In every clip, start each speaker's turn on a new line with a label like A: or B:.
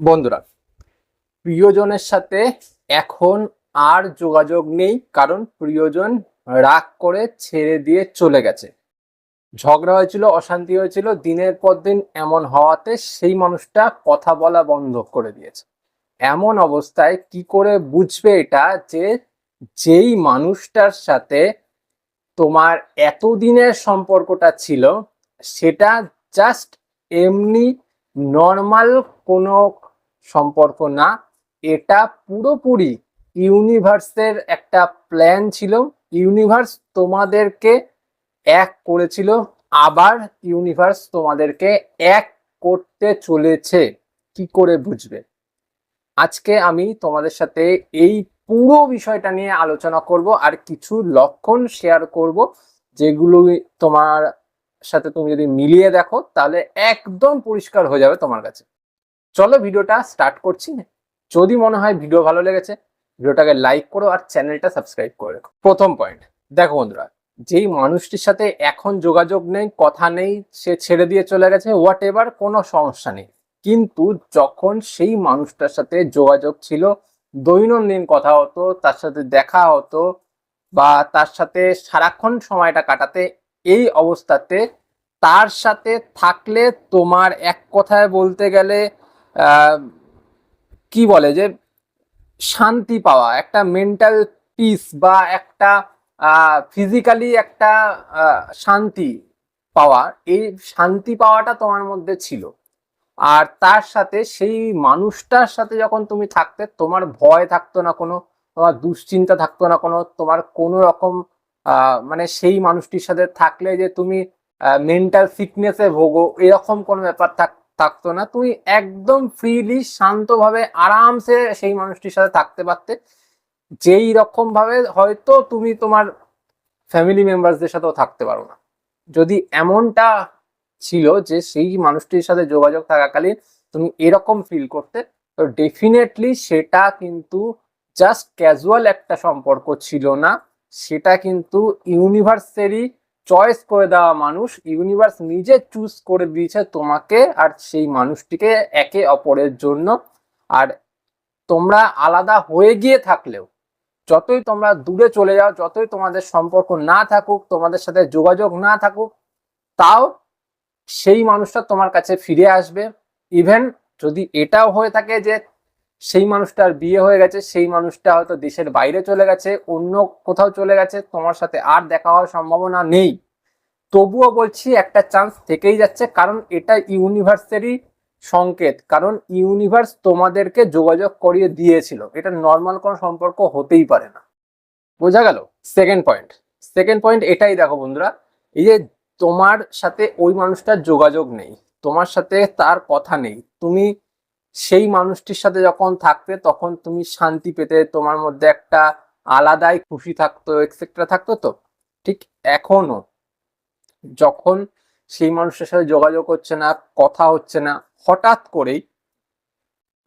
A: বন্ধুরা, প্রিয়জনের সাথে এখন আর যোগাযোগ নেই, কারণ প্রিয়জন রাগ করে ছেড়ে দিয়ে চলে গেছে। ঝগড়া হয়েছিল, অশান্তি হয়েছিল, দিনের পর দিন এমন হওয়াতে সেই মানুষটা কথা বলা বন্ধ করে দিয়েছে। এমন অবস্থায় কি করে বুঝবে এটা যে যেই মানুষটার সাথে তোমার এতদিনের সম্পর্কটা ছিল, সেটা জাস্ট এমনি নর্মাল কোনো সম্পর্ক না। এটা পুরোপুরি ইউনিভার্সের একটা প্ল্যান ছিল। ইউনিভার্স তোমাদেরকে এক করেছিল, আবার ইউনিভার্স তোমাদেরকে এক করতে চলেছে। কি করে বুঝবে? আজকে আমি তোমাদের সাথে এই পুরো বিষয়টা নিয়ে আলোচনা করব আর কিছু লক্ষণ শেয়ার করব, যেগুলো তোমার সাথে তুমি যদি মিলিয়ে দেখো, তাহলে একদম পরিষ্কার হয়ে যাবে তোমার কাছে। চলো ভিডিওটা স্টার্ট করছি। যদি মনে হয় ভিডিও ভালো লেগেছে, ভিডিওটাকে লাইক করো আর চ্যানেলটা সাবস্ক্রাইব করে রেখো। প্রথম পয়েন্ট দেখো বন্ধুরা, যেই মানুষটির সাথে এখন যোগাযোগ নেই, কথা নেই, সে ছেড়ে দিয়ে চলে গেছে হোয়াট এভার কোনো সমস্যা নেই। কিন্তু যখন সেই মানুষটার সাথে যোগাযোগ ছিল, দৈনন্দিন কথা হতো, তার সাথে দেখা হতো, বা তার সাথে সারাক্ষণ সময়টা কাটাতে, এই অবস্থাতে তার সাথে থাকলে তোমার এক কথায় বলতে গেলে কি বলে যে শান্তি পাওয়া, একটা মেন্টাল পিস বা একটা ফিজিক্যালি একটা শান্তি পাওয়া, এই শান্তি পাওয়াটা তোমার মধ্যে ছিল। আর তার সাথে সেই মানুষটার সাথে যখন তুমি থাকতে, তোমার ভয় থাকতো না কোনো, তোমার দুশ্চিন্তা থাকতো না কোনো, তোমার কোনো রকম মানে সেই মানুষটির সাথে থাকলে যে তুমি মেন্টাল সিকনেসে ভোগো, এরকম কোনো ব্যাপার থাক- থাকতো না। তুমি একদম ফ্রিলি শান্তভাবে, আরামসে সেই মানুষটির সাথে থাকতে পারতে। যেই রকম ভাবে হয়তো তুমি তোমার ফ্যামিলি মেম্বারসদের সাথেও থাকতে পারো না। যদি এমনটা ছিল যে সেই মানুষটির সাথে যোগাযোগ থাকাকালীন তুমি এরকম ফিল করতে, তো ডেফিনেটলি সেটা কিন্তু জাস্ট ক্যাজুয়াল একটা সম্পর্ক ছিল না। সেটা কিন্তু ইউনিভার্সেরই চয়েস করে দেওয়া মানুষ ইউনিভার্স নিজে চুজ করে দিয়েছে তোমাকে আর সেই মানুষটিকে একে অপরের জন্য। আর তোমরা আলাদা হয়ে গিয়ে থাকলেও, যতই তোমরা দূরে চলে যাও, যতই তোমাদের সম্পর্ক না থাকুক, তোমাদের সাথে যোগাযোগ না থাকুক, তাও সেই মানুষটা তোমার কাছে ফিরে আসবে। ইভেন যদি এটাও হয়ে থাকে যে সেই মানুষটার বিয়ে হয়ে গেছে, সেই মানুষটা হয়তো দেশের বাইরে চলে গেছে, অন্য কোথাও চলে গেছে, তোমার সাথে আর দেখা হওয়ার সম্ভাবনা নেই। তবুও বলছি একটা চান্স থেকেই যাচ্ছে, কারণ এটা ইউনিভার্সেরই সংকেত, কারণ ইউনিভার্স তোমাদেরকে যোগাযোগ করিয়ে দিয়েছিল। এটা নর্মাল কোনো সম্পর্ক হতেই পারে না। বোঝা গেল? সেকেন্ড পয়েন্ট সেকেন্ড পয়েন্ট এটাই দেখো বন্ধুরা, এই যে তোমার সাথে ওই মানুষটার যোগাযোগ নেই, তোমার সাথে তার কথা নেই, তুমি সেই মানুষটির সাথে যখন থাকতে, তখন তুমি শান্তি পেতে, তোমার মধ্যে একটা আলাদাই খুশি থাকতো এক্সেট্রা থাকতো তো? ঠিক এখনও। যখন সেই মানুষের সাথে যোগাযোগ হচ্ছে না, কথা হচ্ছে না, হঠাৎ করেই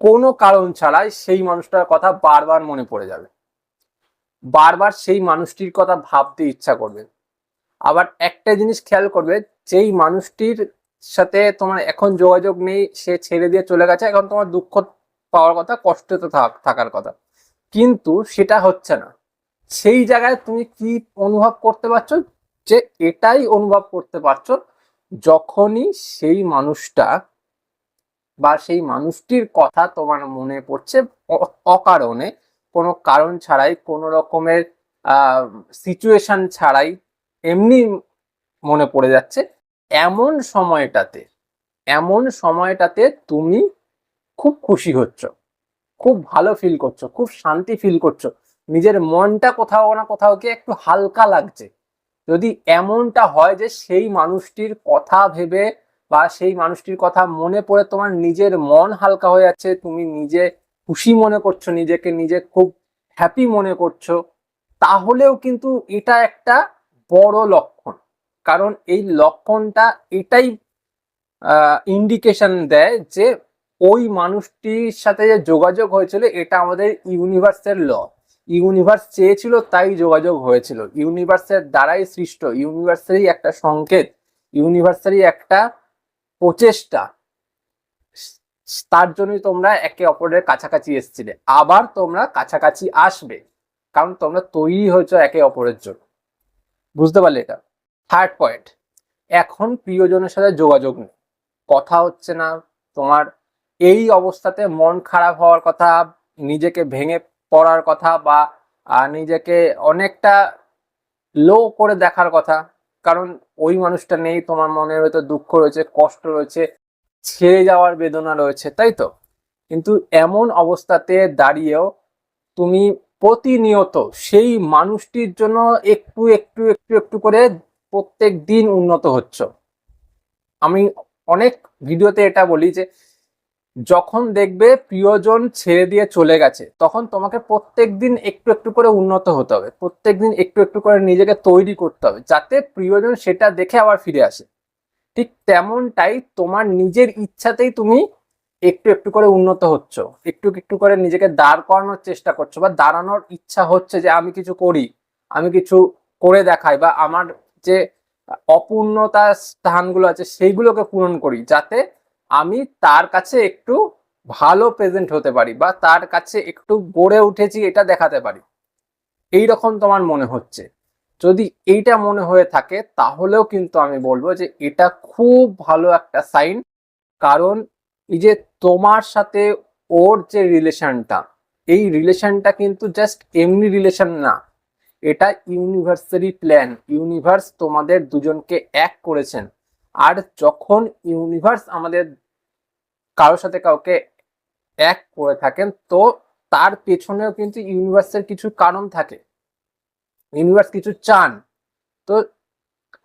A: কোনো কারণ ছাড়াই সেই মানুষটার কথা বারবার মনে পড়ে যাবে। বারবার সেই মানুষটির কথা ভাবতে ইচ্ছা করবে। আবার একটা জিনিস খেয়াল করবে, যেই মানুষটির সাথে তোমার এখন যোগাযোগ নেই, সে ছেড়ে দিয়ে চলে গেছে, এখন তোমার দুঃখ পাওয়ার কথা, কষ্টে তো থাক- থাকার কথা। কিন্তু সেটা হচ্ছে না। সেই জায়গায় তুমি কি অনুভব করতে পারছ? যে এটাই অনুভব করতে পারছ যখনই সেই মানুষটা বা সেই মানুষটির কথা তোমার মনে পড়ছে অকারণে, কোনো কারণ ছাড়াই, কোনো রকমের সিচুয়েশন ছাড়াই এমনি মনে পড়ে যাচ্ছে। এমন সময়টাতে এমন সময়টাতে তুমি খুব খুশি হচ্ছ, খুব ভালো ফিল করছ, খুব শান্তি ফিল করছ। নিজের মনটা কোথাও না কোথাও গিয়ে একটু হালকা লাগছে। যদি এমনটা হয় যে সেই মানুষটির কথা ভেবে বা সেই মানুষটির কথা মনে পড়ে তোমার নিজের মন হালকা হয়ে যাচ্ছে, তুমি নিজে খুশি মনে করছ, নিজেকে নিজে খুব হ্যাপি মনে করছ, তাহলেও কিন্তু এটা একটা বড় লক্ষণ। কারণ এই লক্ষণটা এটাই ইন্ডিকেশন দেয় যে ওই মানুষটির সাথে যে যোগাযোগ হয়েছিল এটা আমাদের ইউনিভার্সের ল ইউনিভার্স চেয়েছিল, তাই যোগাযোগ হয়েছিল। ইউনিভার্সের দ্বারাই সৃষ্ট ইউনিভার্সেরই একটা সংকেত ইউনিভার্সেরই একটা প্রচেষ্টা। তার জন্যই তোমরা একে অপরের কাছাকাছি এসেছিলে। আবার তোমরা কাছাকাছি আসবে, কারণ তোমরা তৈরি হয়েছো একে অপরের জন্য। বুঝতে পারলে এটা? থার্ড পয়েন্ট এখন প্রিয়জনের সাথে যোগাযোগ নেই। কথা হচ্ছে না, তোমার এই অবস্থাতে মন খারাপ হওয়ার কথা, নিজেকে ভেঙে পড়ার কথা বা নিজেকে অনেকটা লো করে দেখার কথা। কারণ ওই মানুষটা নেই, তোমার মনের ভেতর দুঃখ রয়েছে, কষ্ট রয়েছে, ছেড়ে যাওয়ার বেদনা রয়েছে, তাই তো? কিন্তু এমন অবস্থাতে দাঁড়িয়েও তুমি প্রতিনিয়ত সেই মানুষটির জন্য একটু একটু একটু একটু করে প্রত্যেক দিন উন্নত হচ্ছ। আমি অনেক ভিডিওতে এটা বলি যে, যখন দেখবে প্রিয়জন ছেড়ে দিয়ে চলে গেছে, তখন তোমাকে প্রত্যেক দিন একটু একটু করে উন্নত হতে হবে। প্রত্যেক দিন একটু একটু করে নিজেকে তৈরি করতে হবে, যাতে প্রিয়জন সেটা দেখে আবার ফিরে আসে। ঠিক তেমনটাই তোমার নিজের ইচ্ছাতেই তুমি একটু একটু করে উন্নত হচ্ছ। একটু একটু করে নিজেকে দাঁড় করানোর চেষ্টা করছ বা দাঁড়ানোর ইচ্ছা হচ্ছে যে, আমি কিছু করি, আমি কিছু করে দেখাই বা আমার যে অপূর্ণতা স্থানগুলো আছে সেইগুলোকে পূরণ করি যাতে আমি তার কাছে একটু ভালো প্রেজেন্ট হতে পারি বা তার কাছে একটু গড়ে উঠেছি এটা দেখাতে পারি। এই রকম তোমার মনে হচ্ছে। যদি এইটা মনে হয়ে থাকে তাহলেও কিন্তু আমি বলব যে এটা খুব ভালো একটা সাইন কারণ এই যে তোমার সাথে ওর যে রিলেশনটা এই রিলেশনটা কিন্তু জাস্ট এমনি রিলেশন না। এটা ইউনিভার্সারি প্ল্যান ইউনিভার্স তোমাদের দুজনকে এক করেছেন। আর যখন ইউনিভার্স আমাদের কারোর সাথে কাউকে এক করে থাকেন, তো তার পেছনেও কিন্তু ইউনিভার্সের কিছু কারণ থাকে। ইউনিভার্স কিছু চান। তো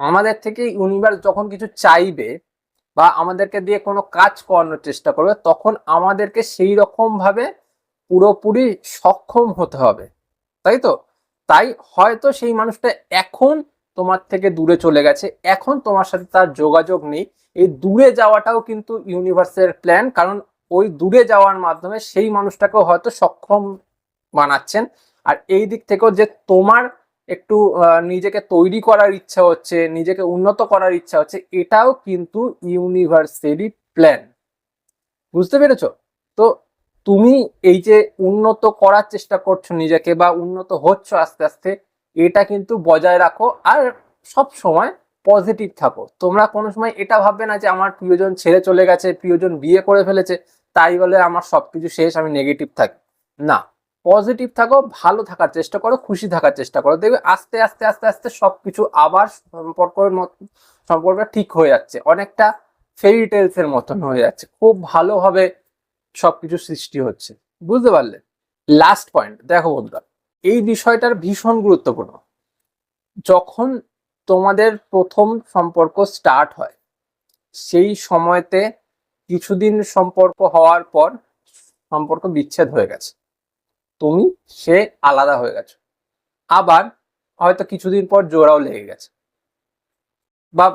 A: আমাদের থেকে ইউনিভার্স যখন কিছু চাইবে বা আমাদেরকে দিয়ে কোনো কাজ করানোর চেষ্টা করবে, তখন আমাদেরকে সেই রকম ভাবে পুরোপুরি সক্ষম হতে হবে। তাই তো? তাই হয়তো সেই মানুষটা এখন তোমার থেকে দূরে চলে গেছে। এখন তোমার সাথে তার যোগাযোগ নেই। এই দূরে যাওয়াটাও কিন্তু ইউনিভার্সের প্ল্যান কারণ ওই দূরে যাওয়ার মাধ্যমে সেই মানুষটাকেও হয়তো সক্ষম বানাচ্ছেন। আর এই দিক থেকেও যে তোমার একটু নিজেকে তৈরি করার ইচ্ছা হচ্ছে, নিজেকে উন্নত করার ইচ্ছা হচ্ছে, এটাও কিন্তু ইউনিভার্সেরই প্ল্যান বুঝতে পেরেছ? তো তুমি এই যে উন্নত করার চেষ্টা করছ নিজেকে বা উন্নত হচ্ছ আস্তে আস্তে, এটা কিন্তু বজায় রাখো আর সব সময় পজিটিভ থাকো। তোমরা কোনো সময় এটা ভাববে না যে আমার প্রিয়জন ছেড়ে চলে গেছে, প্রিয়জন বিয়ে করে ফেলেছে, তাই বলে আমার সব কিছু শেষ, আমি নেগেটিভ থাকি। না পজিটিভ থাকো, ভালো থাকার চেষ্টা করো, খুশি থাকার চেষ্টা করো। দেখবে আস্তে আস্তে আস্তে আস্তে সব কিছু আবার সম্পর্ক ঠিক হয়ে যাচ্ছে। অনেকটা ফেরি টেলস এর মতন হয়ে যাচ্ছে। খুব ভালোভাবে সবকিছু সৃষ্টি হচ্ছে। বুঝতে পারলে? লাস্ট পয়েন্ট দেখো বন্ধুরা, এই বিষয়টার ভীষণ গুরুত্বপূর্ণ। যখন তোমাদের প্রথম সম্পর্ক স্টার্ট হয়, সেই সময়তে কিছুদিন সম্পর্ক হওয়ার পর সম্পর্ক বিচ্ছেদ হয়ে গেছে। তুমি সে আলাদা হয়ে গেছো। আবার হয়তো কিছুদিন পর জোড়াও লেগে গেছে। বা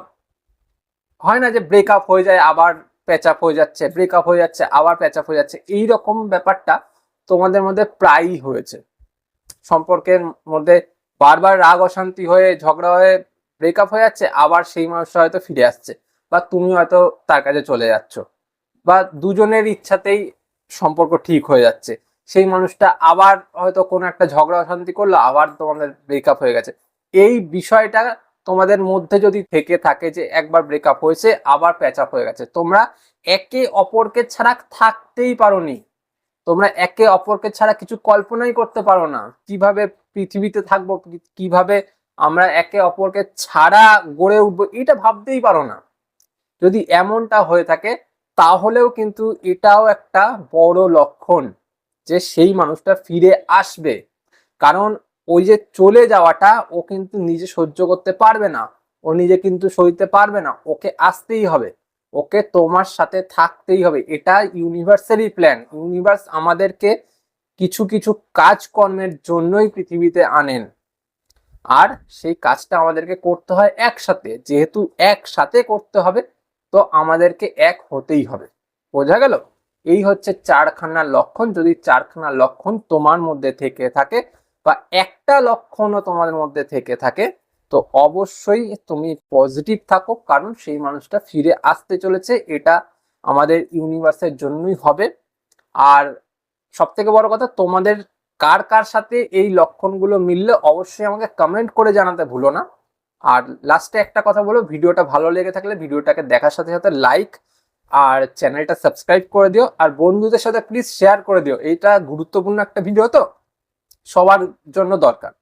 A: হয় না যে ব্রেকআপ হয়ে যায়, আবার প্যাচ আপ হয়ে যাচ্ছে ব্রেকআপ হয়ে যাচ্ছে, আবার প্যাচ আপ হয়ে যাচ্ছে এই রকম ব্যাপারটা তোমাদের মধ্যে প্রায়ই হয়েছে। সম্পর্কের মধ্যে বারবার রাগ, অশান্তি হয়ে, ঝগড়া হয়ে ব্রেকআপ হয়ে যাচ্ছে, আবার সেই মানুষটা হয়তো ফিরে আসছে বা তুমি হয়তো তার কাছে চলে যাচ্ছ বা দুজনের ইচ্ছাতেই সম্পর্ক ঠিক হয়ে যাচ্ছে। সেই মানুষটা আবার হয়তো কোনো একটা ঝগড়া, অশান্তি করল, আবার তোমাদের ব্রেকআপ হয়ে গেছে। এই বিষয়টা তোমাদের মধ্যে যদি থেকে থাকে যে একবার ব্রেকআপ হয়েছে, আবার প্যাচ আপ হয়ে গেছে, তোমরা একে অপরকে ছাড়া থাকতেই পারোনি। তোমরা একে অপরকে ছাড়া কিছু কল্পনাই করতে পারো না। কীভাবে পৃথিবীতে থাকব কীভাবে আমরা একে অপরকে ছাড়া গড়ে উঠবো, এটা ভাবতেই পারো না। যদি এমনটা হয়ে থাকে, তাহলেও কিন্তু এটাও একটা বড় লক্ষণ যে সেই মানুষটা ফিরে আসবে। কারণ ওই যে চলে যাওয়াটা ও কিন্তু নিজে সহ্য করতে পারবে না। ও নিজে কিন্তু সইতে পারবে না। ওকে আসতেই হবে। ওকে তোমার সাথে থাকতেই হবে। এটা ইউনিভার্সালি প্ল্যান ইউনিভার্স আমাদেরকে কিছু কিছু কাজকর্মের জন্যই পৃথিবীতে আনেন। আর সেই কাজটা আমাদেরকে করতে হয় একসাথে। যেহেতু একসাথে করতে হবে, তো আমাদেরকে এক হতেই হবে। বোঝা গেল? এই হচ্ছে চারখানার লক্ষণ। যদি চারখানার লক্ষণ তোমার মধ্যে থেকে থাকে বা একটা লক্ষণও তোমাদের মধ্যে থেকে থাকে, তো অবশ্যই তুমি পজিটিভ থাকো, কারণ সেই মানুষটা ফিরে আসতে চলেছে, এটা আমাদের ইউনিভার্সের জন্যই হবে। আর সব থেকে বড় কথা, তোমাদের কার কার সাথে এই লক্ষণগুলো মিললে অবশ্যই আমাকে কমেন্ট করে জানাতে ভুলো না। আর লাস্টে একটা কথা বলো, ভিডিওটা ভালো লেগে থাকলে ভিডিওটাকে দেখার সাথে সাথে লাইক আর চ্যানেলটা সাবস্ক্রাইব করে দিও। আর বন্ধুদের সাথে প্লিজ শেয়ার করে দিও। এইটা গুরুত্বপূর্ণ একটা ভিডিও তো। সবার জন্য দরকার।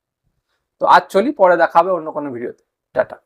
A: তো আজ চলি পরে দেখাবে অন্য কোনো ভিডিওতে। টাটা।